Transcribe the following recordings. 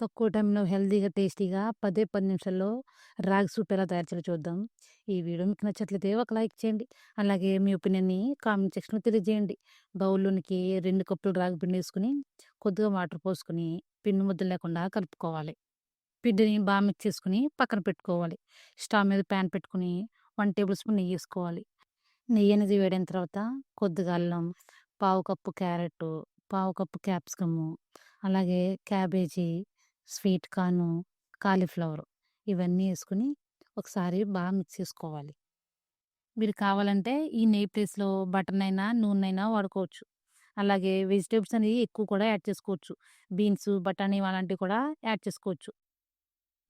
తక్కువ టైంలో హెల్తీగా, టేస్టీగా పదే పది నిమిషాల్లో రాగి సూప్ ఎలా తయారు చేయాలో చూద్దాం. ఈ వీడియో మీకు నచ్చట్లయితే ఒక లైక్ చేయండి. అలాగే మీ ఒపీనియన్‌ని కామెంట్ సెక్షన్‌లో తెలియజేయండి. బౌల్‌లోనికి రెండు కప్పులు రాగి పిండి వేసుకుని కొద్దిగా వాటర్ పోసుకొని, పిండి ముద్దలు లేకుండా కలుపుకోవాలి. పిండిని బాగా మిక్స్ చేసుకొని పక్కన పెట్టుకోవాలి. స్టవ్ మీద ప్యాన్ పెట్టుకొని 1 టేబుల్ స్పూన్ నెయ్యి వేసుకోవాలి నెయ్యి అనేది వేడైన తర్వాత కొద్దిగా అల్లం, పావు కప్పు క్యారెట్టు, పావు కప్పు క్యాప్సికము, అలాగే క్యాబేజీ, స్వీట్ కార్ను, కాలీఫ్లవర్ ఇవన్నీ వేసుకుని ఒకసారి బాగా మిక్స్ చేసుకోవాలి. మీరు కావాలంటే ఈ నెయ్యి ప్లేస్‌లో బటర్‌నైనా, నూనెనైనా వాడుకోవచ్చు. అలాగే వెజిటేబుల్స్ అనేవి ఎక్కువ కూడా యాడ్ చేసుకోవచ్చు. బీన్స్, బఠానీ అలాంటివి కూడా యాడ్ చేసుకోవచ్చు.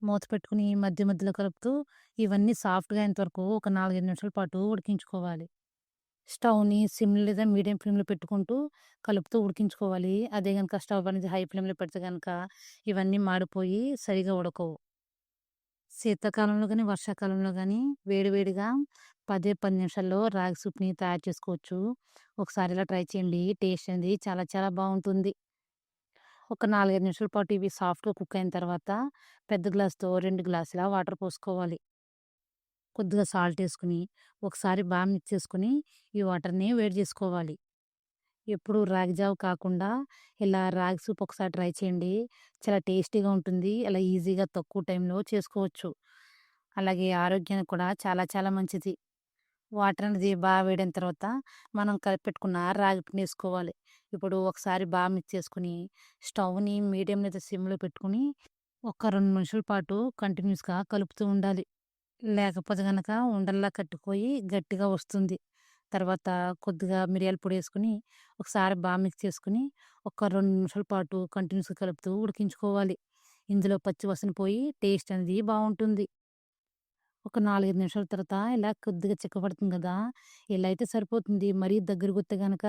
మూత పెట్టుకుని మధ్య మధ్యలో కలుపుతూ ఇవన్నీ సాఫ్ట్‌గా అయినంతవరకు వరకు ఒక 4, 5 నిమిషాల పాటు ఉడికించుకోవాలి. స్టవ్‌ని సిమ్ లేదా మీడియం ఫ్లేమ్‌లో పెట్టుకుంటూ కలుపుతూ ఉడికించుకోవాలి. అదే గనుక స్టవ్ అనేది హై ఫ్లేమ్‌లో పెడితే కనుక ఇవన్నీ మాడిపోయి సరిగా ఉడకవు. శీతాకాలంలో కానీ వర్షాకాలంలో కానీ వేడివేడిగా పదే 10 నిమిషాల్లో రాగి సూప్‌ని తయారు చేసుకోవచ్చు. ఒకసారి ఇలా ట్రై చేయండి. టేస్ట్ అనేది చాలా చాలా బావుంటుంది. ఒక 4, 5 నిమిషాల పాటు ఇవి సాఫ్ట్‌గా కుక్ అయిన తర్వాత పెద్ద గ్లాస్‌తో 2 గ్లాసుల వాటర్ పోసుకోవాలి. కొద్దిగా సాల్ట్ వేసుకుని ఒకసారి బాగా మిక్స్ చేసుకొని ఈ వాటర్‌ని వేడి చేసుకోవాలి. ఎప్పుడు రాగి జావ కాకుండా ఇలా రాగి సూప్ ఒకసారి ట్రై చేయండి. చాలా టేస్టీగా ఉంటుంది. అలా ఈజీగా తక్కువ టైంలో చేసుకోవచ్చు. అలాగే ఆరోగ్యానికి కూడా చాలా చాలా మంచిది. వాటర్ అనేది బాగా వేడిన తర్వాత మనం కలిపెట్టుకున్న రాగి పిండి ఇప్పుడు ఒకసారి బాగా మిక్స్ చేసుకొని స్టవ్‌ని మీడియం లేదా సిమ్‌లో పెట్టుకొని ఒక రెండు నిమిషాల పాటు కంటిన్యూస్‌గా కలుపుతూ ఉండాలి. లేకపోతే కనుక ఉండల్లా కట్టుపోయి గట్టిగా వస్తుంది. తర్వాత కొద్దిగా మిరియాల పొడి వేసుకుని ఒకసారి బాగా మిక్స్ చేసుకొని ఒక రెండు నిమిషాల పాటు కంటిన్యూస్‌గా కలుపుతూ ఉడికించుకోవాలి. ఇందులో పచ్చి వసన పోయి టేస్ట్ అనేది బాగుంటుంది ఒక 4, 5 నిమిషాల తర్వాత ఇలా కొద్దిగా చిక్కబడుతుంది కదా! ఇలా అయితే సరిపోతుంది. మరీ దగ్గరకొస్తే కనుక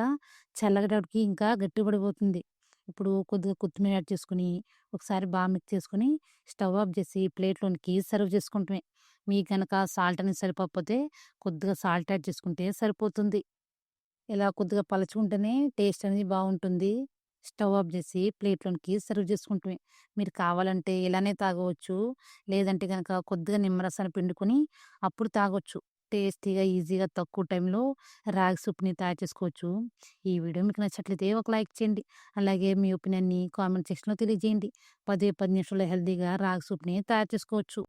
చల్లగడానికి ఇంకా గట్టి పడిపోతుంది. ఇప్పుడు కొద్దిగా కొత్తిమీర యాడ్ చేసుకొని ఒకసారి బాగా మిక్స్ చేసుకొని స్టవ్ ఆఫ్ చేసి ప్లేట్‌లోనికి సర్వ్ చేసుకుంటమే. మీకు కనుక సాల్ట్ అనేది సరిపోకపోతే కొద్దిగా సాల్ట్ యాడ్ చేసుకుంటే సరిపోతుంది. ఇలా కొద్దిగా పలుచగుంటేనే టేస్ట్ అనేది బాగుంటుంది స్టవ్ ఆఫ్ చేసి ప్లేట్‌లోనికి సర్వ్ చేసుకుంటమే. మీరు కావాలంటే ఇలానే తాగవచ్చు. లేదంటే కనుక కొద్దిగా నిమ్మరసాన్ని పిండుకొని అప్పుడు తాగొచ్చు. టేస్టీగా, ఈజీగా తక్కువ టైంలో రాగి సూప్‌ని తయారు చేసుకోవచ్చు. ఈ వీడియో మీకు నచ్చట్లయితే ఒక లైక్ చేయండి. అలాగే మీ ఒపీనియన్‌ని కామెంట్ సెక్షన్‌లో తెలియజేయండి. పదే పది నిమిషాల్లో హెల్తీగా రాగి సూప్‌ని తయారు చేసుకోవచ్చు.